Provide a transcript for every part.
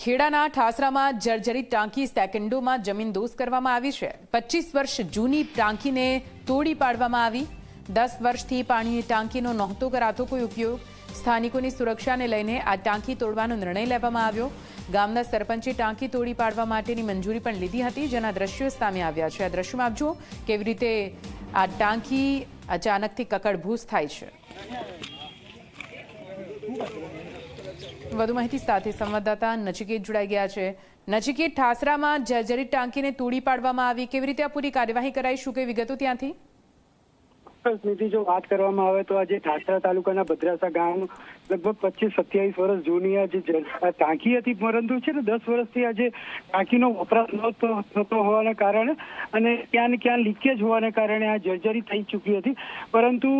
ખેડાના ઠાસરામાં જર્જરિત ટાંકી સેકન્ડોમાં જમીન દોષ કરવામાં આવી છે. પચીસ વર્ષ જૂની ટાંકીને તોડી પાડવામાં આવી. દસ વર્ષથી પાણીની ટાંકીનો નહોતો કરાતો કોઈ ઉપયોગ. સ્થાનિકોની સુરક્ષાને લઈને આ ટાંકી તોડવાનો નિર્ણય લેવામાં આવ્યો. ગામના સરપંચે ટાંકી તોડી પાડવા માટેની મંજૂરી પણ લીધી હતી. જેના દ્રશ્યો સામે આવ્યા છે. આ દ્રશ્યમાં આપજો કેવી રીતે આ ટાંકી અચાનકથી કકડભૂસ થાય છે. વધુ માહિતી સાથે સંવાદદાતા નચિકેત જોડાઈ ગયા છે. નચિકેત ઠાસરામાં જર્જરિત ટાંકીને તોડી પાડવામાં આવી. કેવી રીતે આ પૂરી કાર્યવાહી કરાઈ? શું કઈ વિગતો ત્યાંથી? નીતિ જો વાત કરવામાં આવે તો આજે ઠાસરા તાલુકાના ભદ્રાસા ગામ લગભગ પચીસ, સત્યાવીસ વર્ષ જૂની આ જે ટાંકી હતી, પરંતુ છે ને દસ વર્ષથી આજે ટાંકીનો વપરાશ નહોતો થતો હોવાને કારણે અને ક્યાં ને ક્યાં લીકેજ હોવાને કારણે આ જર્જરી થઈ ચૂકી હતી. પરંતુ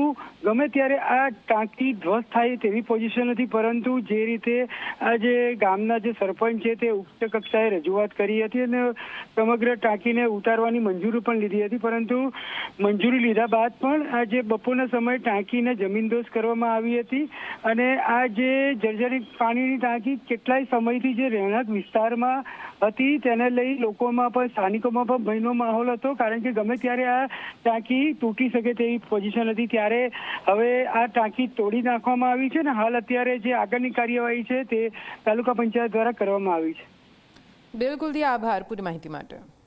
ગમે ત્યારે આ ટાંકી ધ્વસ્ત થાય તેવી પોઝિશન હતી, પરંતુ જે રીતે આ જે ગામના જે સરપંચ છે તે ઉચ્ચ કક્ષાએ રજૂઆત કરી હતી અને સમગ્ર ટાંકીને ઉતારવાની મંજૂરી પણ લીધી હતી. પરંતુ મંજૂરી લીધા બાદ પણ આ જે બપોરના સમયે ટાંકીને જમીનદોસ્ત કરવામાં આવી હતી અને આ જે જર્જરિત પાણીની ટાંકી કેટલાય સમયથી જે રહેણાંક વિસ્તારમાં હતી તેને લઈ લોકોમાં પણ, સ્થાનિકોમાં પણ ભયનો માહોલ હતો. કારણ કે ગમે ત્યારે આ ટાંકી તૂટી શકે તેવી પોઝિશન હતી, ત્યારે હવે આ ટાંકી તોડી નાખવામાં આવી છે ને હાલ અત્યારે જે આગળની કાર્યવાહી છે તે તાલુકા પંચાયત દ્વારા કરવામાં આવી છે. બિલકુલ આભાર. પૂરી માહિતી માટે.